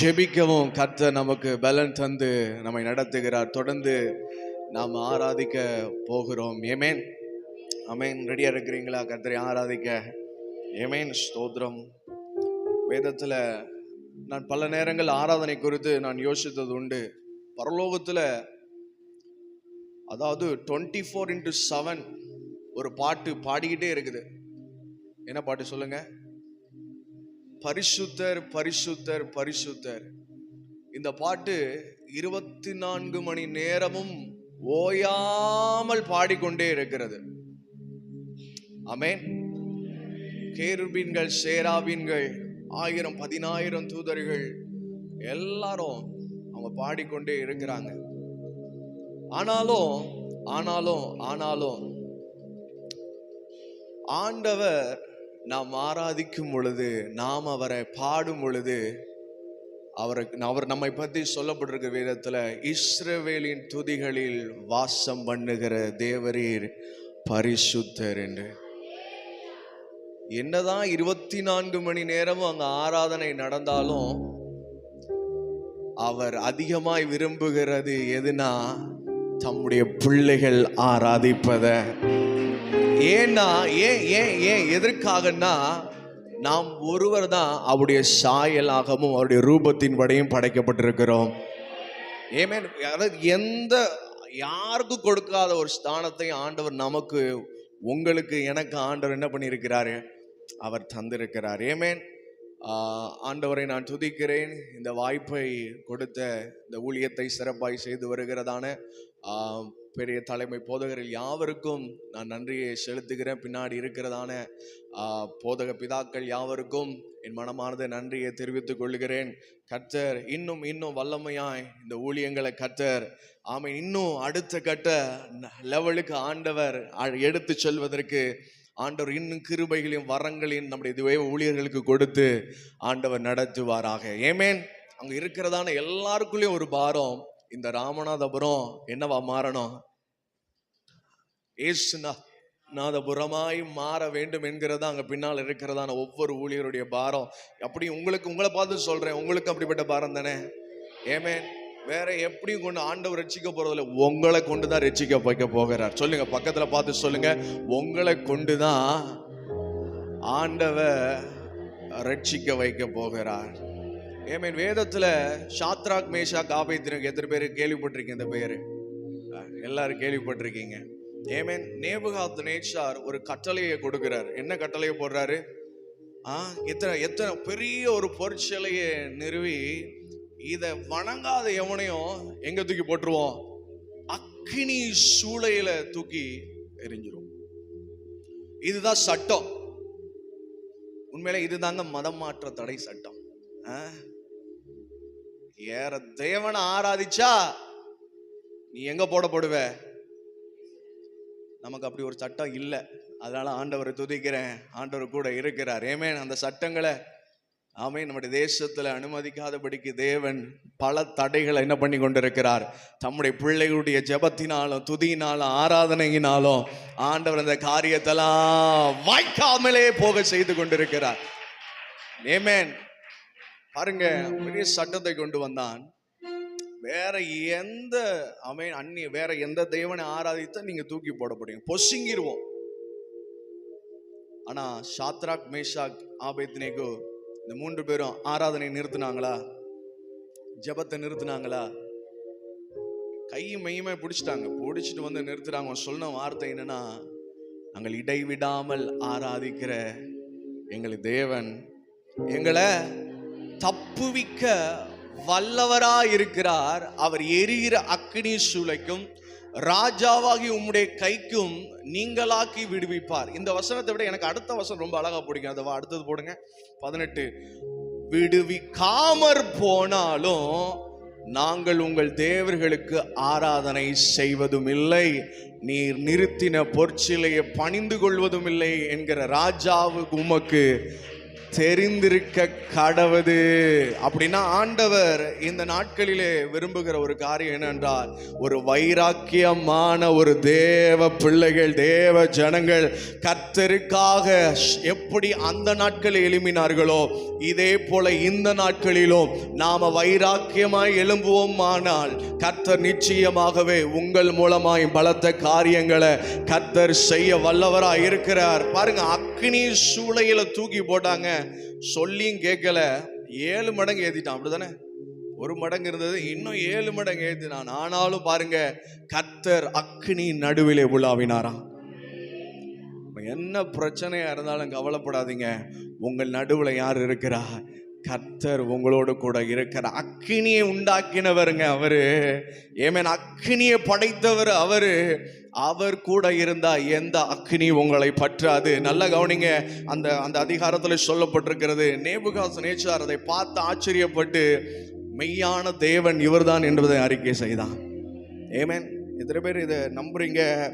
ஜெபிக்கவும். கர்த்த நமக்கு பலன் தந்து நம்மை நடத்துகிறார். தொடர்ந்து நாம் ஆராதிக்க போகிறோம். ஏமேன் அமேன் ரெடியாக இருக்கிறீங்களா? கர்த்தரை ஆராதிக்க. ஏமேன் ஸ்தோத்ரம் வேதத்தில் நான் பல நேரங்கள் ஆராதனை குறித்து நான் யோசித்தது உண்டு. பரலோகத்தில் அதாவது டுவெண்ட்டி ஃபோர் இன்ட்டு செவன் ஒரு பாட்டு பாடிக்கிட்டே இருக்குது. என்ன பாட்டு சொல்லுங்கள் பரிசுத்தர் பரிசுத்தர் பரிசுத்தர். இந்த பாட்டு இருபத்தி நான்கு மணி நேரமும் ஓயாமல் பாடிக்கொண்டே இருக்கிறது. அமேன் கேருபீன்கள் சேராபீன்கள் ஆயிரம் பதினாயிரம் தூதர்கள் எல்லாரும் அவங்க பாடிக்கொண்டே இருக்கிறாங்க. ஆனாலும் ஆனாலும் ஆனாலும் ஆண்டவர் நாம் ஆராதிக்கும் பொழுது நாம் அவரை பாடும் பொழுது அவருக்கு அவர் நம்மை பற்றி சொல்லப்பட்டிருக்க விதத்தில் இஸ்ரவேலின் துதிகளில் வாசம் பண்ணுகிற தேவரீர் பரிசுத்தர் என்று. என்னதான் இருபத்தி நான்கு மணி நேரமும் அங்க ஆராதனை நடந்தாலும் அவர் அதிகமாய் விரும்புகிறது எதுனா தம்முடைய பிள்ளைகள் ஆராதிப்பத. ஏன்னா ஏன் ஏன் ஏன் எதற்காகன்னா நாம் ஒருவர் தான் அவருடைய சாயலாகவும் அவருடைய ரூபத்தின் படையும் படைக்கப்பட்டிருக்கிறோம். ஏமேன் அதாவது எந்த யாருக்கும் கொடுக்காத ஒரு ஸ்தானத்தை ஆண்டவர் நமக்கு உங்களுக்கு எனக்கு ஆண்டவர் என்ன பண்ணியிருக்கிறாரு? அவர் தந்திருக்கிறார். ஏமேன் ஆண்டவரை நான் துதிக்கிறேன். இந்த வாய்ப்பை கொடுத்த இந்த ஊழியத்தை சிறப்பாய் செய்து வருகிறதான பெரிய தலைமை போதகர்கள் யாவருக்கும் நான் நன்றியை செலுத்துகிறேன். பின்னாடி இருக்கிறதான போதக பிதாக்கள் யாவருக்கும் என் மனமானது நன்றியை தெரிவித்துக் கொள்கிறேன். கர்த்தர் இன்னும் இன்னும் வல்லமையாய் இந்த ஊழியங்களை கர்த்தர் ஆமை இன்னும் அடுத்த கட்ட லெவலுக்கு ஆண்டவர் அ- எடுத்து செல்வதற்கு ஆண்டவர் இன்னும் கிருபைகளையும் வரங்களையும் நம்முடைய இதுவே ஊழியர்களுக்கு கொடுத்து ஆண்டவர் நடத்துவாராக. ஏமேன் அங்கே இருக்கிறதான எல்லாருக்குள்ளேயும் ஒரு பாரம். இந்த ராமநாதபுரம் என்னவா மாறணும்? ஏசுனா நாதபுரமாய் மாற வேண்டும் என்கிறதா அங்க பின்னால் இருக்கிறதான ஒவ்வொரு ஊழியருடைய பாரம். அப்படி உங்களுக்கு உங்களை பார்த்து சொல்றேன் உங்களுக்கு அப்படிப்பட்ட பாரம் தானே? ஏமேன் வேற எப்படியும் கொண்டு ஆண்டவர் ரட்சிக்க போறதில்ல உங்களை கொண்டு தான் ரட்சிக்க வைக்க போகிறார். சொல்லுங்க பக்கத்துல பார்த்து சொல்லுங்க. உங்களை கொண்டு தான் ஆண்டவர் ரட்சிக்க வைக்க போகிறார். ஏமேன் வேதத்தில் சாத்ராக் மேஷா காபேத்திரக்கு எத்தனை பேர் கேள்விப்பட்டிருக்கீங்க இந்த பேர் எல்லாரும் கேள்விப்பட்டிருக்கீங்க. ஏமேன் நேபுகாத் நேஷார் ஒரு கட்டளையை கொடுக்குறார். என்ன கட்டளையை போடுறாரு? ஆ எத்தனை எத்தனை பெரிய ஒரு பொற்சிலையை நிறுவி இதை வணங்காத எவனையும் எங்கே தூக்கி போட்டுருவோம்? அக்கினி சூளையில தூக்கி எரிஞ்சிரும் இதுதான் சட்டம். உண்மையில இதுதாங்க மதம் மாற்ற தடை சட்டம். ஆ? ஏற தேவனை ஆராதிச்சா நீ எங்க போடப்படுவ? நமக்கு அப்படி ஒரு சட்டம் இல்லை. அதனால ஆண்டவரை துதிக்கிறேன். ஆண்டவர் கூட இருக்கிறார். ஏமேன் அந்த சட்டங்களை ஆமே நம்முடைய தேசத்துல அனுமதிக்காதபடிக்கு தேவன் பல தடைகளை என்ன பண்ணி கொண்டிருக்கிறார்? தம்முடைய பிள்ளைகளுடைய ஜெபத்தினாலும் துதியினாலும் ஆராதனையினாலும் ஆண்டவர் அந்த காரியத்தெல்லாம் வாய்க்காமலே போக செய்து கொண்டிருக்கிறார். ஏமேன் பாருங்க பெரிய சட்டத்தை கொண்டு வந்தான். வேற எந்த அமை அந்நிய வேற எந்த தெய்வனை ஆராதித்த நீங்க தூக்கி போடப்படுவீங்க பொசுங்கிருவோம். ஆனா ஷாத்ராக் மேஷாக் ஆபேத்னேகோ இந்த மூன்று பேரும் ஆராதனை நிறுத்தினாங்களா? ஜெபத்தை நிறுத்தினாங்களா? கையும் மையமே பிடிச்சிட்டாங்க. பிடிச்சிட்டு வந்து நிறுத்துறாங்க. சொன்ன வார்த்தை என்னன்னா நாங்கள் இடைவிடாமல் ஆராதிக்கிற எங்கள் தேவன் எங்களை தப்புவிக்க வல்லவரா இருக்கிறார் அவர் எரிகிற அக்னி சூளைக்கும் ராஜாவாகி உம்முடைய கைக்கும் நீங்களாக்கி விடுவிப்பார். இந்த வசனத்தை விட எனக்கு அடுத்த வசனம் ரொம்ப அழகா பிடிக்கும். அதை அடுத்தது போடுங்க. பதினெட்டு. விடுவிக்காமற் போனாலும் நாங்கள் உங்கள் தேவர்களுக்கு ஆராதனை செய்வதும் இல்லை நீர் நிறுத்தின பொற்சிலையை பணிந்து கொள்வதும் இல்லை என்கிற ராஜாவுக்கு உமக்கு தெரிந்திருக்க கடவுது அப்படின்னா ஆண்டவர் இந்த நாட்களிலே விரும்புகிற ஒரு காரியம் என்னென்றால் ஒரு வைராக்கியமான ஒரு தேவ பிள்ளைகள் தேவ ஜனங்கள் கத்தருக்காக எப்படி அந்த நாட்களில் எழும்பினார்களோ இதே போல இந்த நாட்களிலும் நாம் வைராக்கியமாய் எழும்புவோமானால் கர்த்தர் நிச்சயமாகவே உங்கள் மூலமாய் பலத்த காரியங்களை கர்த்தர் செய்ய வல்லவராக இருக்கிறார் பாருங்க அக்னி சூளையில தூக்கி போட்டாங்க. சொல்லியும் கேட்கல. ஏழு மடங்கு ஏத்திட்டான். அப்படிதானே ஒரு மடங்கு இருந்தது இன்னும் ஏழு மடங்கு ஏத்தினான். ஆனாலும் பாருங்க கத்தர் அக்னி நடுவிலே உலாவினாராம். என்ன பிரச்சனையா இருந்தாலும் கவலைப்படாதீங்க. உங்கள் நடுவுல யார் இருக்கிறா கர்த்தர் உங்களோடு கூட இருக்கிற அக்கினியை உண்டாக்கினவருங்க அவரு. ஏமேன் அக்கினியை படைத்தவர் அவரு. அவர் கூட இருந்தா எந்த அக்கினி உங்களை பற்றாது. நல்ல கவனிங்க அந்த அந்த அதிகாரத்தில் சொல்லப்பட்டிருக்கிறது நேபுகாஸ் நேச்சார் அதை பார்த்து ஆச்சரியப்பட்டு மெய்யான தேவன் இவர்தான் என்பதை அறிக்கை செய்தான். ஏமேன் எத்தனை பேர் இதை நம்புறீங்க?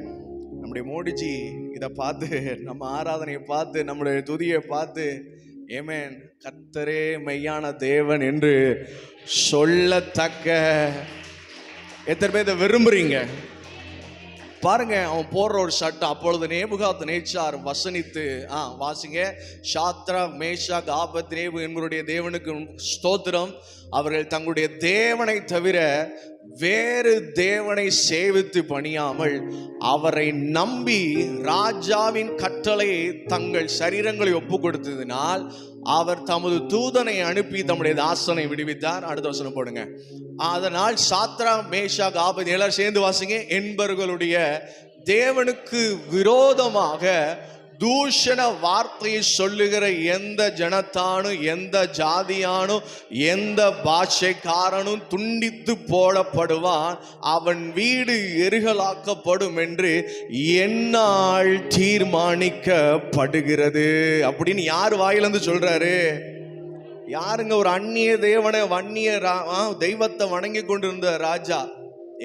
நம்முடைய மோடிஜி இதை பார்த்து நம்ம ஆராதனையை பார்த்து நம்முடைய துதியை பார்த்து ஏமேன். கத்தரே மெய்யான தேவன் என்று சொல்லத்தக்க எத்தனை பேர் இதை விரும்புறீங்க? பாருங்க அவன் போடுற ஒரு சட்டம் அப்பொழுது நேபுகாத் நேச்சார் வசனித்து ஆ வாசிங்க. சாத்ரா மேஷா காபத் நேபு என்பவருடைய தேவனுக்கு ஸ்தோத்திரம். அவர்கள் தங்களுடைய தேவனை தவிர வேறு தேவனை சேவித்து பணியாமல் அவரை நம்பி ராஜாவின் கட்டளையை தங்கள் சரீரங்களை ஒப்பு கொடுத்ததினால் அவர் தமது தூதனை அனுப்பி தம்முடைய தாசனை விடுவித்தார். அடுத்த வசனம் போடுங்க. அதனால் சாத்ரா மேஷா காபதி எல்லாரும் சேர்ந்து வாசிங்க. என்பர்களுடைய தேவனுக்கு விரோதமாக தூஷண வார்த்தையை சொல்லுகிற எந்த ஜனத்தானும் எந்த ஜாதியானும் எந்த பாஷைக்காரனும் துண்டித்து போடப்படுவான். அவன் வீடு எருகலாக்கப்படும் என்று என்னால் தீர்மானிக்கப்படுகிறது. அப்படின்னு யார் வாயிலிருந்து சொல்றாரு? யாருங்க ஒரு அந்நிய தேவனை வன்னிய ரா- ஆ, தெய்வத்தை வணங்கி கொண்டிருந்த ராஜா?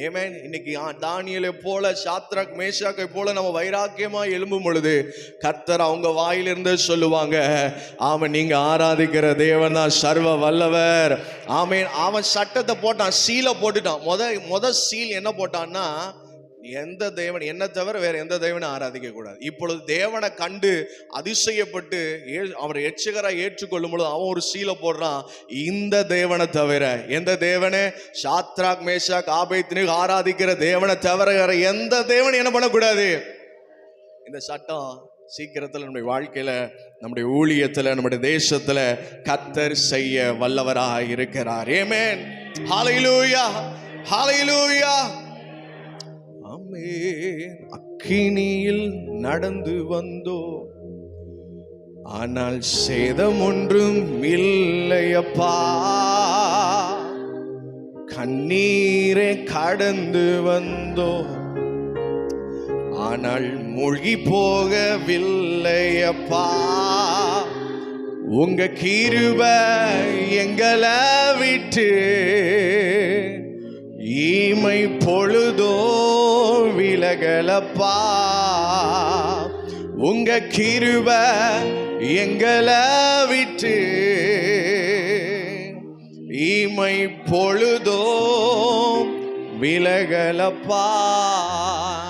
ஏமேன் இன்னைக்கு தானியலை போல சாத்ராக் மேஷாக்கை போல நம்ம வைராக்கியமா எழும்பும் பொழுது கர்த்தர் அவங்க வாயிலிருந்து சொல்லுவாங்க அவன் நீங்க ஆராதிக்கிற தேவன் தான் சர்வ வல்லவர். ஆமேன். அவன் சட்டத்தை போட்டான் சீலை போட்டுட்டான். முத முத சீல் என்ன போட்டான்னா எந்த தேவன் என்ன தவிர வேற எந்த தேவனும் ஆராதிக்க கூடாது இப்பொழுது தேவனை கண்டு அதிசயப்பட்டு ஏ- அவரை எச்சகராக ஏற்றுக்கொள்ளும் பொழுது அவன் ஒரு சீலை போடுறான். இந்த தேவனை தவிர எந்த தேவனே? சாத்ராக் மேஷாக் ஆபேத்தினு ஆராதிக்கிற தேவனை தவிர வேற எந்த தேவன் என்ன பண்ணக்கூடாது? இந்த சட்டம் சீக்கிரத்தில் நம்முடைய வாழ்க்கையில நம்முடைய ஊழியத்துல நம்முடைய தேசத்துல கத்தர் செய்ய வல்லவராக இருக்கிறார். ஏமேன் ஹாலையிலூயா ஹாலையிலூயா அக்கினியில் நடந்து வந்தோ. ஆனால் சேதம் ஒன்றும் இல்லையப்பா. கண்ணீரை கடந்து வந்தோ. ஆனால் மூழ்கி போகவில்லையப்பா. உங்க கிருப எங்களை விட்டு ஈமை பொழுதோ விலகலப்பா உங்க கிருப எங்களை விட்டு ஈமை பொழுதோ விலகலப்பா.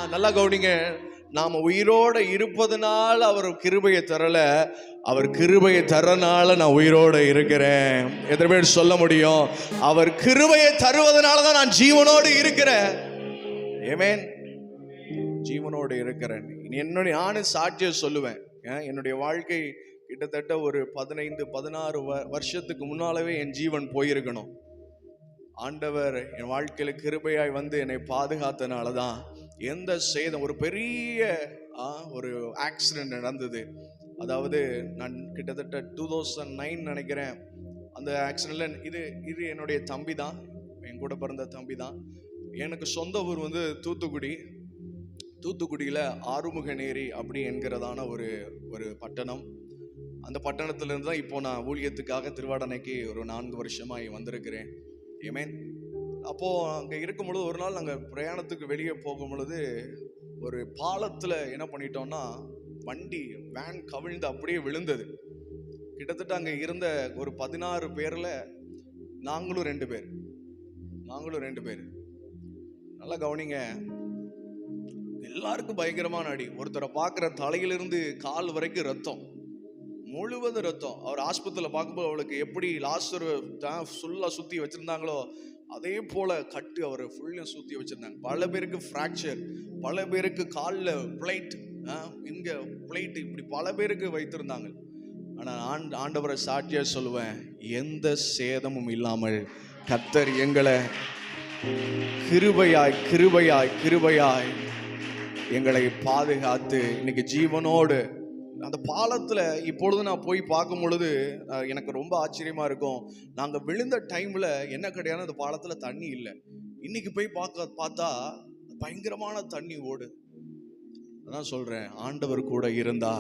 நல்லா கவுனிங்க நாம உயிரோட இருப்பதனால அவர் கிருபையை தரல. அவர் கிருபையை தரனால நான் உயிரோட இருக்கிறேன். எத்தனை பேர் சொல்ல முடியும்? அவர் கிருபையை தருவதனால தான் நான் ஜீவனோடு இருக்கிறேன். ஏமேன் ஜீவனோடு இருக்கிறேன். என்னுடைய நானும் சாட்சியை சொல்லுவேன். ஏன், என்னுடைய வாழ்க்கை கிட்டத்தட்ட ஒரு பதினைந்து பதினாறு வ- வருஷத்துக்கு முன்னாலவே என் ஜீவன் போயிருக்கணும். ஆண்டவர் என் வாழ்க்கையில் கிருபையாய் வந்து என்னை பாதுகாத்தனால தான் எந்த சேதம் ஒரு பெரிய ஒரு ஆக்சிடென்ட் நடந்தது. அதாவது நான் கிட்டத்தட்ட டூ தௌசண்ட் நைன் நினைக்கிறேன். அந்த ஆக்சிடென்ட்ல இது இது என்னுடைய தம்பி தான் என் கூட பிறந்த தம்பி தான் எனக்கு சொந்த ஊர் வந்து தூத்துக்குடி. தூத்துக்குடியில் ஆறுமுகநேரி அப்படி என்கிறதான ஒரு ஒரு பட்டணம். அந்த பட்டணத்திலேருந்து தான் இப்போது நான் ஊழியத்துக்காக திருவாடனைக்கு ஒரு நான்கு வருஷமாக வந்திருக்கிறேன். ஏமேன் அப்போது அங்கே இருக்கும் பொழுது ஒரு நாள் நாங்கள் பிரயாணத்துக்கு வெளியே போகும் பொழுது ஒரு பாலத்தில் என்ன பண்ணிட்டோம்னா வண்டி வேன் கவிழ்ந்து அப்படியே விழுந்தது. கிட்டத்தட்ட அங்கே இருந்த ஒரு பதினாறு பேரில் நாங்களும் ரெண்டு பேர். நாங்களும் ரெண்டு பேர். நல்லா கவனிங்க. எல்லாருக்கும் பயங்கரமான அடி. ஒருத்தரை பார்க்குற தலையிலிருந்து கால் வரைக்கும் ரத்தம். முழுவதும் ரத்தம். அவர் ஆஸ்பத்திரியில் பார்க்கும்போது அவளுக்கு எப்படி லாஸ்டர் ஃபுல்லாக சுற்றி வச்சுருந்தாங்களோ அதே போல் கட்டு அவரை ஃபுல்லாக சுற்றி வச்சுருந்தாங்க. பல பேருக்கு ஃப்ராக்சர் பல பேருக்கு காலில் பிளைட் இங்கே பிளைட் இப்படி பல பேருக்கு வைத்திருந்தாங்க. ஆனால் ஆண்ட் ஆண்டவரை சாட்சியாக சொல்லுவேன் எந்த சேதமும் இல்லாமல் கத்தர் எங்களை கிருபையாய் கிருபையாய் கிருபையாய் எங்களை பாதுகாத்து இன்னைக்கு ஜீவனோடு அந்த பாலத்தில் இப்பொழுது நான் போய் பார்க்கும் பொழுது எனக்கு ரொம்ப ஆச்சரியமாக இருக்கும். நாங்கள் விழுந்த டைமில் என்ன கிடையாது அந்த பாலத்தில் தண்ணி இல்லை. இன்னைக்கு போய் பார்க்க பார்த்தா பயங்கரமான தண்ணி ஓடு. அதான் சொல்கிறேன் ஆண்டவர் கூட இருந்தா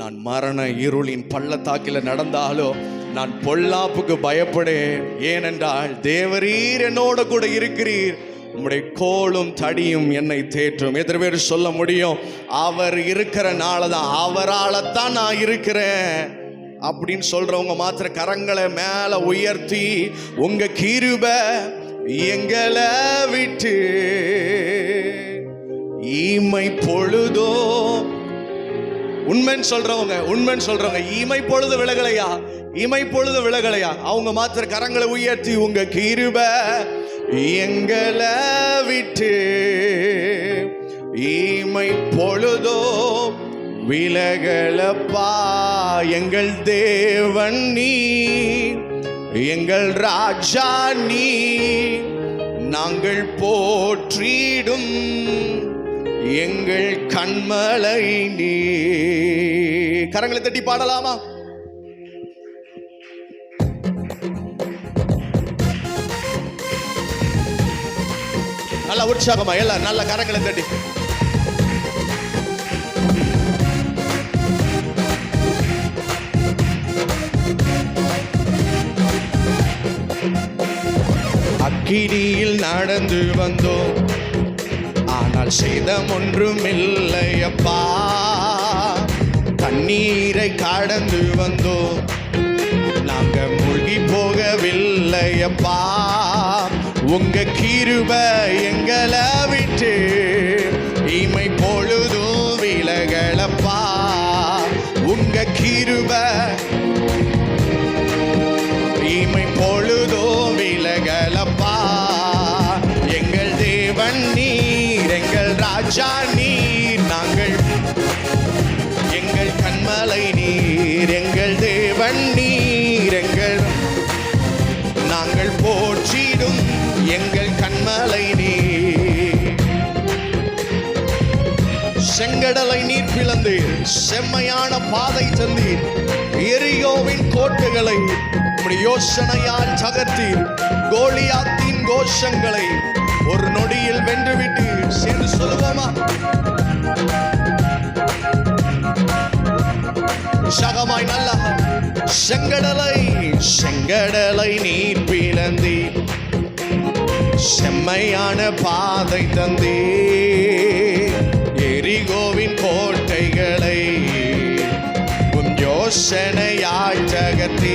நான் மரண இருளின் பள்ளத்தாக்கில் நடந்தாலோ நான் பொல்லாப்புக்கு பயப்படேன். ஏனென்றால் தேவரீர் என்னோட கூட இருக்கிறீர். உம்முடைய கோளும் தடியும் என்னை தேற்றும். எத்தனை பேர் சொல்ல முடியும்? அவர் இருக்கிறனால தான் அவரால தான் நான் இருக்கிறேன். அப்படின்னு சொல்றவங்க மாத்திர கரங்களை மேலே உயர்த்தி உங்க கீருப எங்களை விட்டு ஈமை பொழுதோ? உண்மைன்னு சொல்றவங்க உண்மைன்னு சொல்றவங்க இமை பொழுது விலகலையா? இமை பொழுது விலகலையா? அவங்க மாத்திர கரங்களை உயர்த்தி உங்க கிருப எங்களை விட்டு ஈமை பொழுதோ விலகலப்பா எங்கள் தேவன் நீ எங்கள் ராஜா நீ நாங்கள் போற்றிடும் எங்கள் கண்மலை நீ கரங்களை தட்டி பாடலாமா? நல்லா உற்சாகமா எல்லாம் நல்ல கரங்களை தட்டி. அக்கினியில் நடந்து வந்தோம். ஆனால் சேதம் ஒன்றும் இல்லையப்பா தண்ணீரை கடந்து வந்தோம். நாங்க மூழ்கி போகவில்லையப்பா உங்க கிருப எங்களை விட்டு இமை பொழுதும் விலகலப்பா. உங்க கிருப இமை பொழுதோ விலகலப்பா. எங்கள் தேவன் நீர் எங்கள் ராஜா நீர் நாங்கள் எங்கள் கண்மலை நீர் எங்கள் தேவன் நீர். செங்கடலை நீர் பிளந்தீர். செம்மையான பாதை தந்தீர். எரியோவின் கோட்டைகளை உம்முடைய யோசனையால் தகர்த்தீர். கோலியாத்தின் கோஷங்களை ஒரு நொடியில் வென்றுவிட்டு சேர்ந்து சொல்லுவோமா சகமாய் நல்ல. செங்கடலை செங்கடலை நீர் பிளந்தி செம்மையான பாதை தந்தீர். எரிகோவின் கோட்டைகளை உன் யோசனையாய் ஜகத்தே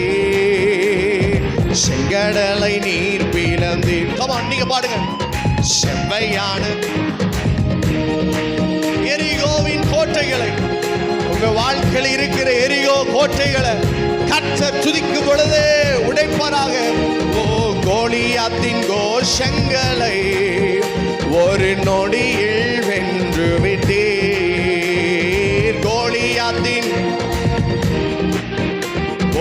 செங்கடலை நீர் பிளந்தீர் கமான் நீங்க பாடுங்க. செவ்வையான எரிகோவின் கோட்டைகளை. உங்க வாழ்க்கையில் இருக்கிற எரியோ கோட்டைகளை கற்ற துதிக்கும் பொழுதே உடைப்பாராக. ஓ கோழியாத்தின் கோஷங்களை ஒரு நொடியில் வென்று விட்டீர் கோலியாத்தின்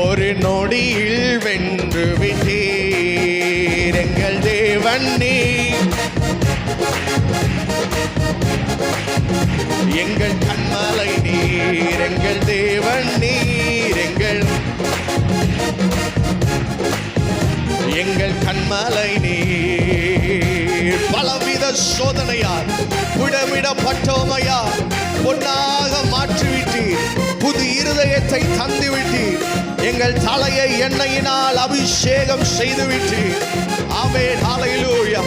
ஒரு நொடியில் வென்று விட்டீர் எங்கள் தேவன் நீ எங்கள் கண்மலை நீர். எங்கள் தேவன் நீர். எங்கள் எங்கள் கண்மலை நீர். பலவித சோதனையால் விடவிடப்பட்டோமையா பொன்னாக மாற்றிவிட்டீர். புது இருதயத்தை தந்துவிட்டீர். எங்கள் தலையை எண்ணெயினால் அபிஷேகம் செய்துவிட்டீர். ஆமே ஹalleluya.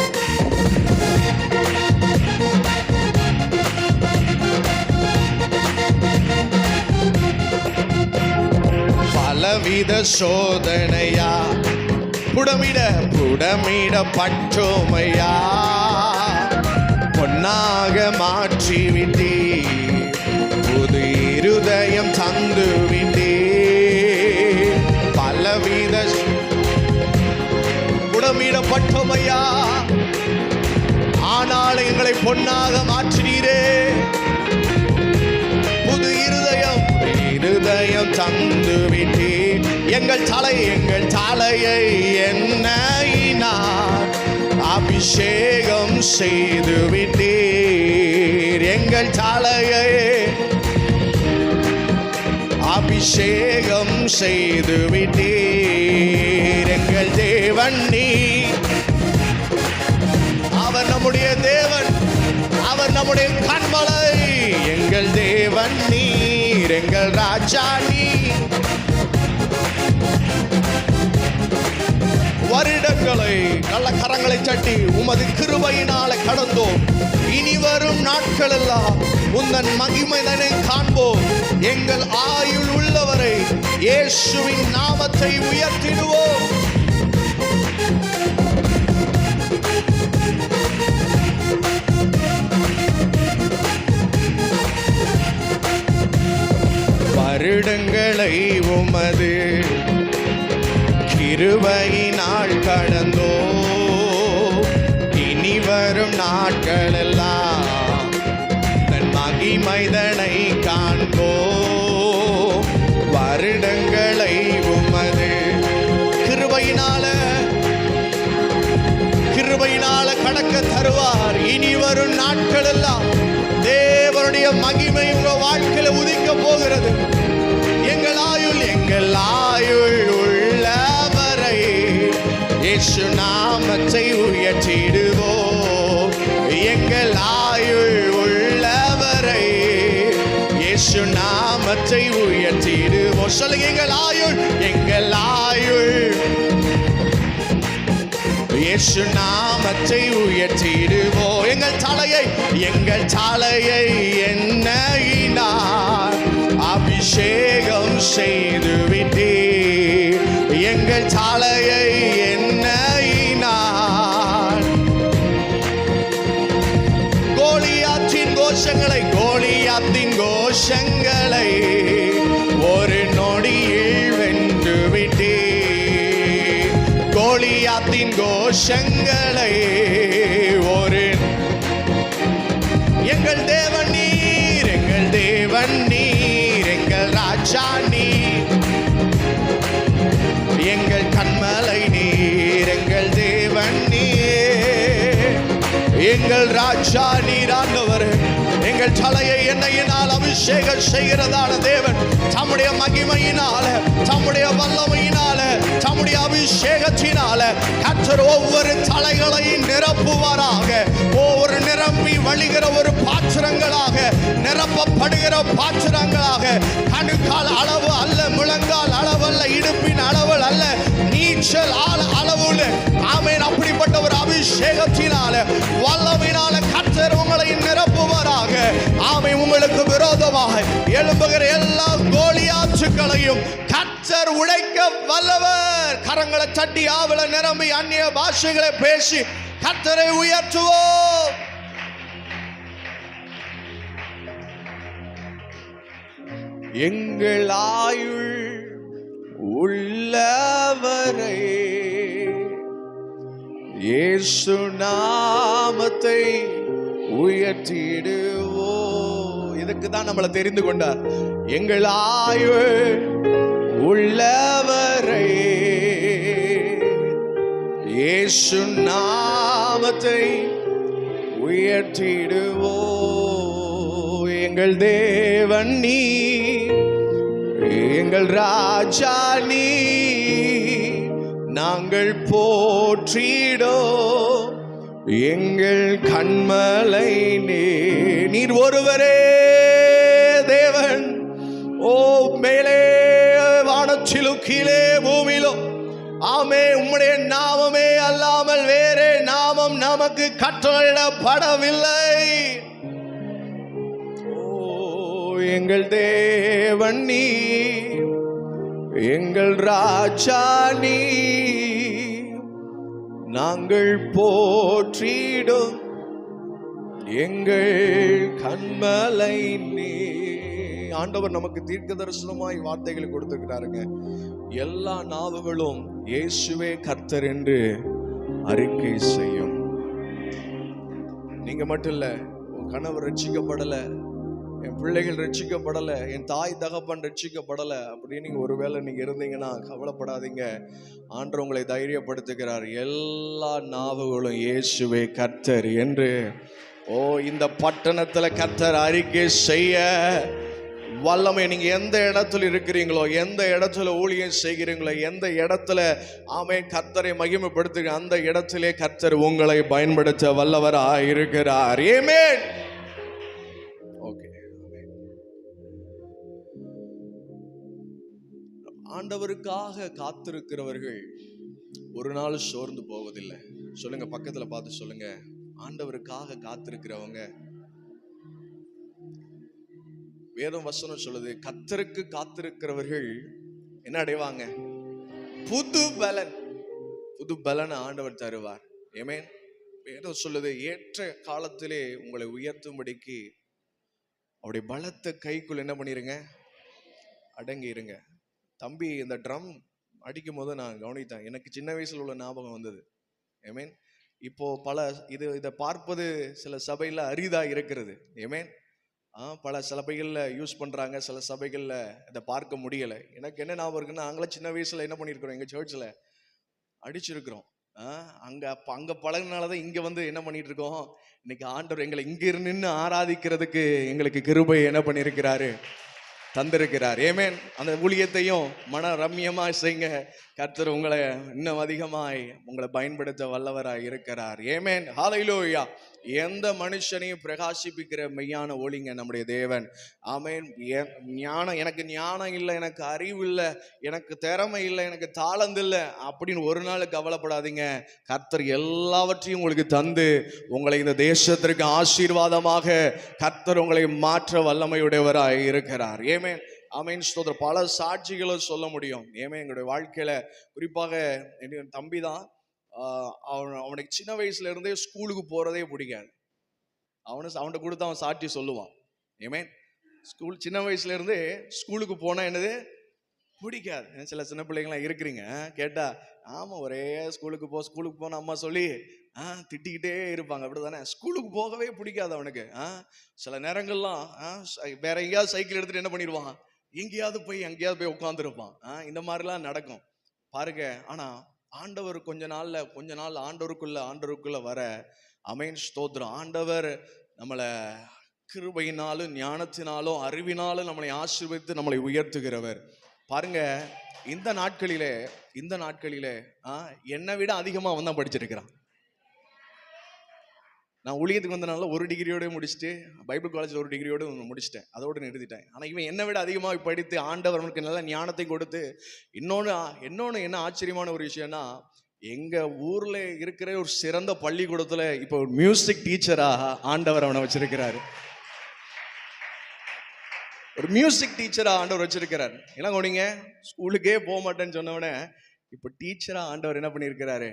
பலவித சோதனையா புடமிட புடமிட பற்றோமையா? பொன்னாக மாற்றிவிட்டே புது இருதயம் தந்து விட்டே பலவித பற்றோமையா? ஆனால் எங்களை பொன்னாக மாற்றினீரே. புது இருதயம் இருதயம் தந்து விட்டே எங்கள் தலை எங்கள் தலையை என்னையினார் அபிஷேகம் செய்து விட்டீர் எங்கள் தலையை அபிஷேகம் செய்து விட்டீர் எங்கள் தேவன் நீ அவர் நம்முடைய தேவன் அவர் நம்முடைய கண்மலை. எங்கள் தேவன் நீர் எங்கள் ராஜா நீர். வருடங்களை நல்ல கரங்களை சட்டி உமது கிருபையினால கடந்தோம். இனி வரும் நாட்கள் எல்லாம் உந்தன் மகிமைதனை காண்போம். எங்கள் ஆயுள் உள்ளவரை இயேசுவின் நாமத்தை உயர்த்திடுவோம். வருடங்களை உமது கிருபையினால் கடந்தோ இனி வரும் நாட்களெல்லாம் தன் மகிமைதனை காண்போ. வருடங்களை உமது கிருபையினால கிருபையினால கடக்க தருவார். இனி வரும் நாட்களெல்லாம் தேவருடைய தேவனுடைய மகிமை உங்க வாழ்க்கையில உதிக்க போகிறது. எங்கள் ஆயுள் எங்கள் ஆயுள் இயேசு நாமத்தை உயர்த்திடுவோம். எங்கள் ஆயுள் உள்ளவரை இயேசு நாமத்தை உயர்த்திடுவோம். சொல்லுங்க எங்கள் ஆயுள் எங்கள் ஆயுள் இயேசு நாமத்தை உயர்த்திடுவோம். எங்கள் தலையை எங்கள் தலையை என்னையினார் அபிஷேகம் செய்து விட்டீர் எங்கள் தலையை என்னையினார் எங்கள் ராஜா நீர் ஆண்டவர். எங்கள் தலையை எண்ணெயினால் அபிஷேகம் செய்கிறதான தேவன். தம்முடைய மகிமையினால தம்முடைய வல்லமையினால தம்முடைய அபிஷேகத்தினால கர்த்தர் ஒவ்வொரு தலைகளையும் நிரப்புவாராக. ஒவ்வொரு நிரம்பி வழிகிற ஒரு பாத்திரங்களாக நிரப்பப்படுகிற பாத்திரங்களாக. கணுக்கால் அளவு அல்ல முழங்கால் அளவு அல்ல இடுப்பின் அளவு அல்ல நீச்சல் ஆள் அளவுல. ஆமேன். அப்படிப்பட்ட ஒரு அபிஷேகத்தினால வல்லவினால கர்த்தர் உங்களை நிரப்புவாராக. ஆமை உங்களுக்கு விரோதமாக எழும்புகிற எல்லா கோலியாச்சுக்களையும் கர்த்தர் உடைக்க வல்லவர். கரங்களை தட்டி ஆவல நிரம்பி அந்நிய பாஷைகளை பேசி கத்தரை உயர்த்துவோம். எங்கள் ஆயுள் உள்ளவரை. இயேசு நாமத்தை உயர்த்திடுவோ. இதுக்கு தான் நம்மளை தெரிந்து கொண்டார். எங்கள் ஆய்வு உள்ளவரை. இயேசு நாமத்தை உயர்த்திடுவோ. எங்கள் தேவன் நீ எங்கள் ராஜா நீ. நாங்கள் போற்றிடோ. எங்கள் கண்மலை நீர் ஒருவரே தேவன். ஓ மேலே வானத்திலும் கீழே பூமியிலும் ஆமே உம்முடைய நாமமே அல்லாமல் வேறே நாமம் நமக்கு கட்டளையிடப்படவில்லை. ஓ எங்கள் தேவன் நீ. எங்கள் ராஜா நீ நாங்கள் போற்றிடும் எங்கள் கண்மலை நீ ஆண்டவர் நமக்கு தீர்க்க தரிசனமாய் வார்த்தைகளை கொடுத்திருக்கிறாருங்க. எல்லா நாவுகளும் இயேசுவே கர்த்தர் என்று அறிக்கை செய்யும். நீங்க மட்டும் இல்ல உன் கணவர் ரட்சிக்கப்படலை. என் பிள்ளைகள் ரட்சிக்கப்படலை என் தாய் தகப்பன் ரட்சிக்கப்படலை அப்படின்னு நீங்கள் ஒருவேளை நீங்கள் இருந்தீங்கன்னா கவலைப்படாதீங்க. ஆண்டு உங்களை தைரியப்படுத்துகிறார். எல்லா நாவுகளும் இயேசுவே கர்த்தர் என்று. ஓ இந்த பட்டணத்தில் கர்த்தர் அறிக்கை செய்ய வல்லமை நீங்கள் எந்த இடத்துல இருக்கிறீங்களோ எந்த இடத்துல ஊழியம் செய்கிறீங்களோ எந்த இடத்துல ஆமே கர்த்தரை மகிமைப்படுத்துகிற அந்த இடத்திலே கர்த்தர் உங்களை பயன்படுத்த வல்லவரா இருக்கிறார் ஏமேன் ஆண்டவருக்காக காத்திருக்கிறவர்கள் ஒரு நாள் சோர்ந்து போவதில்லை. சொல்லுங்க பக்கத்துல பார்த்து சொல்லுங்க. ஆண்டவருக்காக காத்திருக்கிறவங்க. வேதம் வசனம் சொல்லுது கத்தருக்கு காத்திருக்கிறவர்கள் என்ன அடைவாங்க? புது பலன். புது பலனை ஆண்டவர் தருவார். ஏமேன் வேதம் சொல்லுது ஏற்ற காலத்திலே உங்களை உயர்த்தும்படிக்கு அவருடைய பலத்தை கைக்குள் என்ன பண்ணிருங்க? அடங்கி இருங்க தம்பி இந்த ட்ரம் அடிக்கும் போது நான் கவனித்தேன். எனக்கு சின்ன வயசில் உள்ள ஞாபகம் வந்தது. ஏமேன் இப்போ பல இது இதை பார்ப்பது சில சபையில் அரிதாக இருக்கிறது. ஏமேன் ஆ, பல சபைகளில் யூஸ் பண்ணுறாங்க சில சபைகளில் இதை பார்க்க முடியலை. எனக்கு என்ன ஞாபகம் இருக்குன்னா நாங்களாம் சின்ன வயசில் என்ன பண்ணியிருக்கிறோம் எங்கள் சர்ச்சில் அடிச்சிருக்கிறோம். ஆ, அப்போ அங்கே பழகினால தான் இங்கே வந்து என்ன பண்ணிட்டு இருக்கோம் இன்னைக்கு ஆண்டவர் எங்களை இங்கே நின்று ஆராதிக்கிறதுக்கு எங்களுக்கு கிருபை என்ன பண்ணியிருக்கிறாரு தந்திருக்கிறார். ஏமேன் அந்த ஊழியத்தையும் மன ரம்யமாக செய்யுங்க கர்த்தர் உங்களை இன்னும் அதிகமாய் உங்களை பயன்படுத்த வல்லவராய் இருக்கிறார். ஏமேன் ஹாலையிலோயா எந்த மனுஷனையும் பிரகாசிப்பிக்கிற மெய்யான ஒளிங்க நம்முடைய தேவன். ஆமேன் ஞானம் எனக்கு ஞானம் இல்லை எனக்கு அறிவு இல்லை எனக்கு திறமை இல்லை எனக்கு தாளந்து இல்லை அப்படின்னு ஒரு நாள் கவலைப்படாதீங்க. கர்த்தர் எல்லாவற்றையும் உங்களுக்கு தந்து உங்களை இந்த தேசத்திற்கு ஆசீர்வாதமாக கர்த்தர் உங்களை மாற்ற வல்லமையுடையவராய் இருக்கிறார். ஏமேன் ஆமேன் ஸ்தோத்திரம். பல சாட்சிகளை சொல்ல முடியும். ஏமே எங்களுடைய வாழ்க்கையில குறிப்பாக என் தம்பி தான் அவன் அவனுக்கு சின்ன வயசுல இருந்தே ஸ்கூலுக்கு போறதே பிடிக்காது. அவனு அவன்கிட்ட கொடுத்து அவன் சாட்சி சொல்லுவான். ஏமே ஸ்கூல் சின்ன வயசுல இருந்தே ஸ்கூலுக்கு போனா என்னது? பிடிக்காது. ஏன் சில சின்ன பிள்ளைங்களாம் இருக்கிறீங்க கேட்டா ஆமா ஒரே ஸ்கூலுக்கு போ ஸ்கூலுக்கு போன அம்மா சொல்லி ஆ திட்டிக்கிட்டே இருப்பாங்க. அப்படிதானே ஸ்கூலுக்கு போகவே பிடிக்காது அவனுக்கு ஆ. சில நேரங்கள்லாம் ஆ, சை- வேற எங்கேயாவது சைக்கிள் எடுத்துட்டு என்ன பண்ணிடுவான்? எங்கேயாவது போய் எங்கேயாவது போய் உட்காந்துருப்பான் இந்த மாதிரிலாம் நடக்கும். பாருங்க ஆனால் ஆண்டவர் கொஞ்ச நாளில் கொஞ்ச நாள் ஆண்டவருக்குள்ள ஆண்டவருக்குள்ள வர அமைன் ஸ்தோத்திரம். ஆண்டவர் நம்மளை கிருபையினாலும் ஞானத்தினாலும் அறிவினாலும் நம்மளை ஆசீர்வதித்து நம்மளை உயர்த்துகிறவர். பாருங்க இந்த நாட்களிலே இந்த நாட்களிலே ஆ, என்னை விட அதிகமாக அவன் தான் படிச்சிருக்கிறான். நான் ஊழியத்துக்கு வந்தனால ஒரு டிகிரியோட முடிச்சுட்டு பைபிள் காலேஜில் ஒரு டிகிரியோட முடிச்சிட்டேன். அதோடு நிறுத்திட்டேன். ஆனால் இவன் என்னை விட அதிகமாக படித்து ஆண்டவர் அவனுக்கு நல்ல ஞானத்தை கொடுத்து இன்னொன்று இன்னொன்று என்ன ஆச்சரியமான ஒரு விஷயம்னா எங்கள் ஊரில் இருக்கிற ஒரு சிறந்த பள்ளிக்கூடத்தில் இப்போ ஒரு மியூசிக் டீச்சராக ஆண்டவர் அவனை வச்சிருக்கிறாரு. ஒரு மியூசிக் டீச்சராக ஆண்டவர் வச்சிருக்கிறார். என்ன கவனிங்க ஸ்கூலுக்கே போக மாட்டேன்னு சொன்னவனே இப்போ டீச்சராக ஆண்டவர் என்ன பண்ணியிருக்கிறாரு?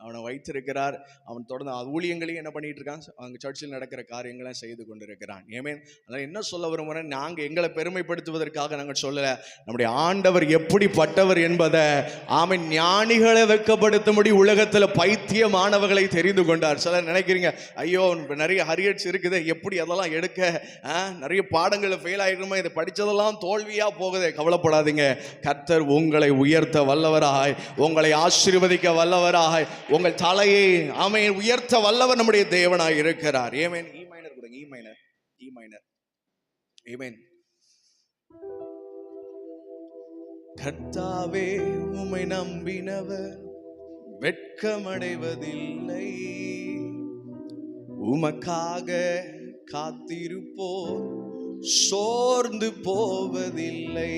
அவனை வைத்திருக்கிறார். அவன் தொடர்ந்து அது ஊழியங்களையும் என்ன பண்ணிட்டு இருக்கான் அவங்க சர்ச்சில் நடக்கிற காரியங்களை செய்து கொண்டிருக்கிறான். ஏமேன் அதனால் என்ன சொல்ல விரும்புகிறேன் நாங்கள் எங்களை பெருமைப்படுத்துவதற்காக நாங்கள் சொல்லலை. நம்முடைய ஆண்டவர் எப்படிப்பட்டவர் என்பதை ஆமை ஞானிகளை வெட்கப்படுத்தும்படி உலகத்தில் பைத்தியமானவர்களை தெரிந்து கொண்டார். சிலர் நினைக்கிறீங்க ஐயோ நிறைய ஹரியட்ஸ் இருக்குது. எப்படி அதெல்லாம் எடுக்க? ஆ, நிறைய பாடங்களில் ஃபெயில் ஆகிருமோ இதை படித்ததெல்லாம் தோல்வியாக போகுதே. கவலைப்படாதீங்க. கர்த்தர் உங்களை உயர்த்த வல்லவராய். உங்களை ஆசீர்வதிக்க வல்லவராய். உங்கள் தலையை ஆமை உயர்த்த வல்லவர் நம்முடைய தேவனாய் இருக்கிறார். ஏமேன் இ மைனர் கொடுங்க இ மைனர் இ மைனர் ஏமேன் கர்த்தாவே உமை நம்பினவர் வெட்கமடைவதில்லை. உமக்காக காத்திருப்போர் சோர்ந்து போவதில்லை.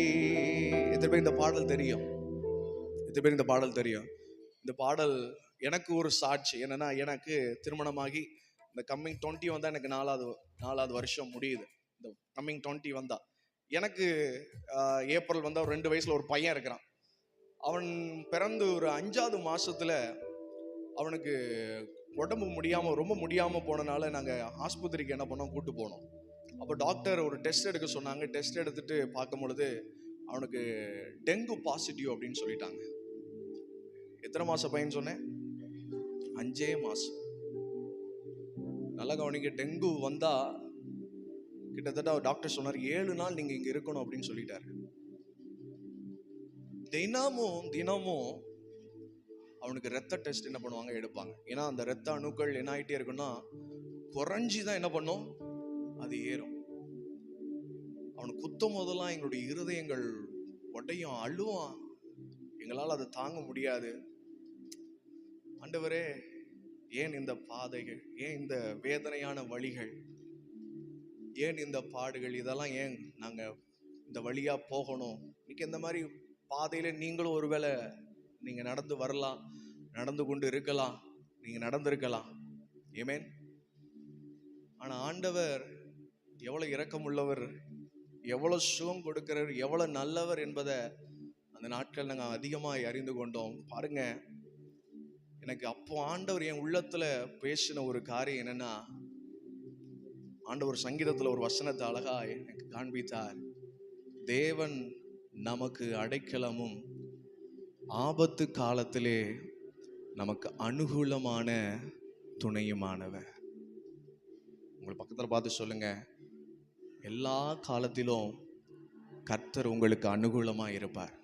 எத்தனை பேர் இந்த பாடல் தெரியும்? எத்தனை பேர் இந்த பாடல் தெரியும்? இந்த பாடல் எனக்கு ஒரு சாட்சி. என்னன்னா எனக்கு திருமணமாகி இந்த கம்மிங் டுவெண்ட்டி வந்தால் எனக்கு நாலாவது நாலாவது வருஷம் முடியுது. இந்த கம்மிங் டுவெண்ட்டி வந்தால் எனக்கு ஏப்ரல் வந்தால் ஒரு ரெண்டு வயசில் ஒரு பையன் இருக்கிறான். அவன் பிறந்து ஒரு அஞ்சாவது மாதத்தில் அவனுக்கு உடம்பு முடியாமல் ரொம்ப முடியாமல் போனனால நாங்கள் ஆஸ்பத்திரிக்கு என்ன பண்ணோம்? கூட்டு போனோம். அப்போ டாக்டர் ஒரு டெஸ்ட் எடுக்க சொன்னாங்க. டெஸ்ட் எடுத்துட்டு பார்க்கும் பொழுது அவனுக்கு டெங்கு பாசிட்டிவ் அப்படின்னு சொல்லிட்டாங்க. எத்தனை மாதம் பையன் சொன்னேன்? அஞ்சே மாசம். நல்லா கவனிக்க டெங்கு வந்தா கிட்டத்தட்ட அவர் டாக்டர் சொன்னார் ஏழு நாள் நீங்க இங்க இருக்கணும் அப்படின்னு சொல்லிட்டாரு. தினமும் தினமும் அவனுக்கு ரத்த டெஸ்ட் என்ன பண்ணுவாங்க எடுப்பாங்க. ஏன்னா அந்த ரத்த அணுக்கள் என்ன ஆகிட்டே இருக்குன்னா குறைஞ்சி தான் என்ன பண்ணும்? அது ஏறும். அவனுக்கு குத்தும் போதெல்லாம் எங்களுடைய இருதயங்கள் உடையும் அழுவான் எங்களால் அதை தாங்க முடியாது. ஆண்டவரே ஏன் இந்த பாதைகள் ஏன் இந்த வேதனையான வழிகள் ஏன் இந்த பாடுகள் இதெல்லாம் ஏன் நாங்கள் இந்த வழியாக போகணும்? இன்றைக்கி இந்த மாதிரி பாதையில் நீங்களும் ஒருவேளை நீங்கள் நடந்து வரலாம் நடந்து கொண்டு இருக்கலாம் நீங்கள் நடந்திருக்கலாம். ஏமேன் ஆனால் ஆண்டவர் எவ்வளோ இரக்கமுள்ளவர் எவ்வளோ சுகம் கொடுக்கிறவர் எவ்வளோ நல்லவர் என்பதை அந்த நாட்கள் நாங்கள் அதிகமாக அறிந்து கொண்டோம். பாருங்கள் எனக்கு அப்போ ஆண்டவர் என் உள்ளத்துல பேசின ஒரு காரியம் என்னன்னா ஆண்டவர் சங்கீதத்துல ஒரு வசனத்தை அழகா எனக்கு காண்பித்தார். தேவன் நமக்கு அடைக்கலமும் ஆபத்து காலத்திலே நமக்கு அனுகூலமான துணையுமானவர். உங்கள் பக்கத்தில் பார்த்து சொல்லுங்க. எல்லா காலத்திலும் கர்த்தர் உங்களுக்கு அனுகூலமாக இருப்பார்.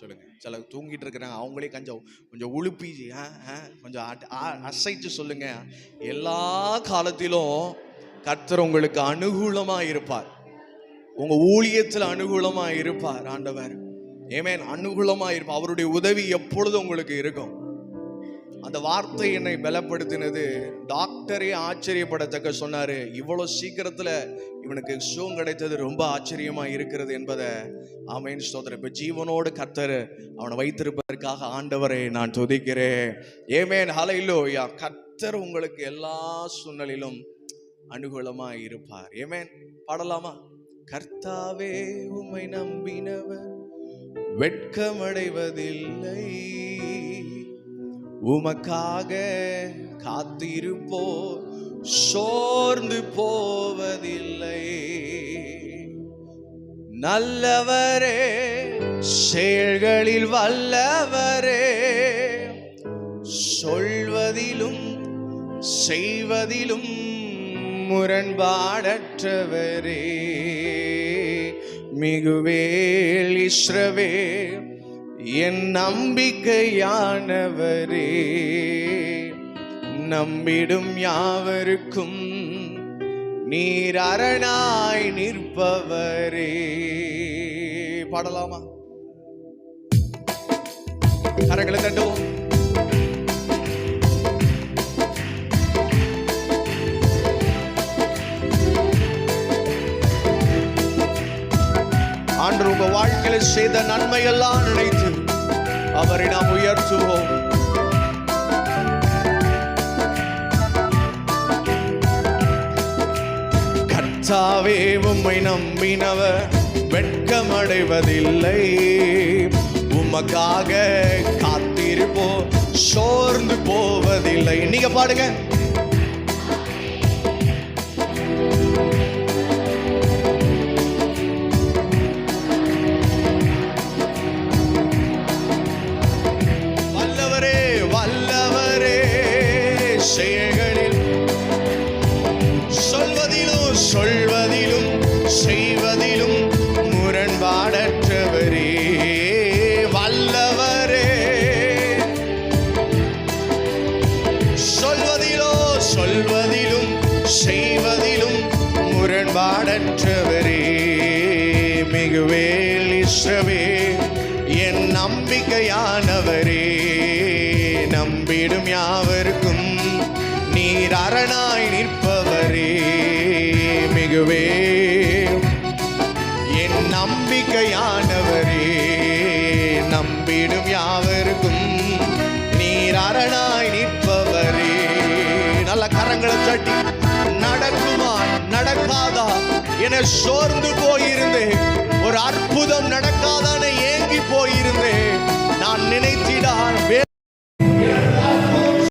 சொல்லுங்க. சில தூங்கிட்டு இருக்கிறாங்க அவங்களே கொஞ்சம் கொஞ்சம் உழுப்பி ஆ, ஆ, கொஞ்சம் ஆ, அசைச்சு சொல்லுங்க. எல்லா காலத்திலும் கர்த்தர் உங்களுக்கு அனுகூலமா இருப்பார். உங்க ஊழியத்தில் அனுகூலமா இருப்பார் ஆண்டவர். ஏமேன் அனுகூலமா இருப்பார். அவருடைய உதவி எப்பொழுதும் உங்களுக்கு இருக்கும். அந்த வார்த்தை என்னை பலப்படுத்தினது. டாக்டரே ஆச்சரியப்படத்தக்க சொன்னாரு. இவ்வளோ சீக்கிரத்தில் இவனுக்கு சுகம் கிடைத்தது ரொம்ப ஆச்சரியமா இருக்கிறது என்பதை. ஆமையின் ஸ்தோத்திரம். இப்போ ஜீவனோடு கர்த்தர் அவனை வைத்திருப்பதற்காக ஆண்டவரை நான் துதிக்கிறேன். ஏமேன் ஹலையிலோ யா கர்த்தர் உங்களுக்கு எல்லா சூழ்நிலையிலும் அனுகூலமா இருப்பார். ஏமேன் பாடலாமா? கர்த்தாவே உம்மை நம்பினவர் வெட்கமடைவதில்லை. உமக்காக காத்திருப்போ சோர்ந்து போவதில்லை. நல்லவரே செயல்களில் வல்லவரே சொல்வதிலும் செய்வதிலும் முரண்பாடற்றவரே. மிகுவேல் இஸ்ரவே என் நம்பிக்கையானவரே நம்பிடும் யாவருக்கும் நீர் அரணாய் நிற்பவரே. பாடலாமா? கரங்களை தட்டுவோம். ஆண்டு உங்க வாழ்க்கையில செய்த நன்மையெல்லாம் நினைத்து அவரை நாம் உயர்த்துவோம். கர்த்தாவே உம்மை நம்பினவர் வெட்கமடைவதில்லை. உமக்காக காத்திருப்போ சோர்ந்து போவதில்லை. நீங்க பாடுங்க. சொல்வதிலும் செய் நிற்பவரே